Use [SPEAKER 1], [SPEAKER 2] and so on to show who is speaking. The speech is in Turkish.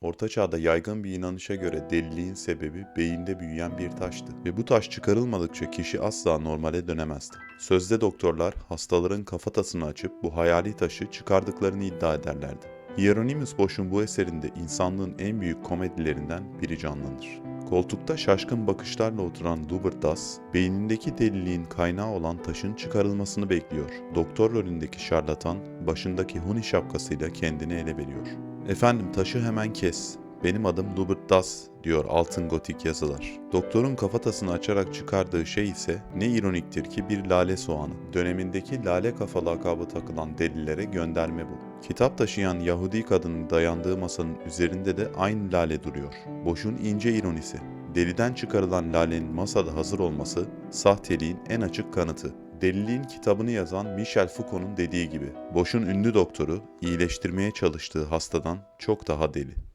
[SPEAKER 1] Orta çağda yaygın bir inanışa göre deliliğin sebebi beyinde büyüyen bir taştı ve bu taş çıkarılmadıkça kişi asla normale dönemezdi. Sözde doktorlar hastaların kafatasını açıp bu hayali taşı çıkardıklarını iddia ederlerdi. Hieronymus Bosch'un bu eserinde insanlığın en büyük komedilerinden biri canlanır. Koltukta şaşkın bakışlarla oturan Hubert Das, beynindeki deliliğin kaynağı olan taşın çıkarılmasını bekliyor. Doktor rolündeki şarlatan, başındaki huni şapkasıyla kendini ele veriyor. Efendim taşı hemen kes. Benim adım Lubert Das diyor altın gotik yazılar. Doktorun kafatasını açarak çıkardığı şey ise ne ironiktir ki bir lale soğanı. Dönemindeki lale kafa lakabı takılan delillere gönderme bu. Kitap taşıyan Yahudi kadının dayandığı masanın üzerinde de aynı lale duruyor. Boşun ince ironisi. Deliden çıkarılan lalenin masada hazır olması sahteliğin en açık kanıtı. Deliliğin kitabını yazan Michel Foucault'un dediği gibi, Boş'un ünlü doktoru iyileştirmeye çalıştığı hastadan çok daha deli.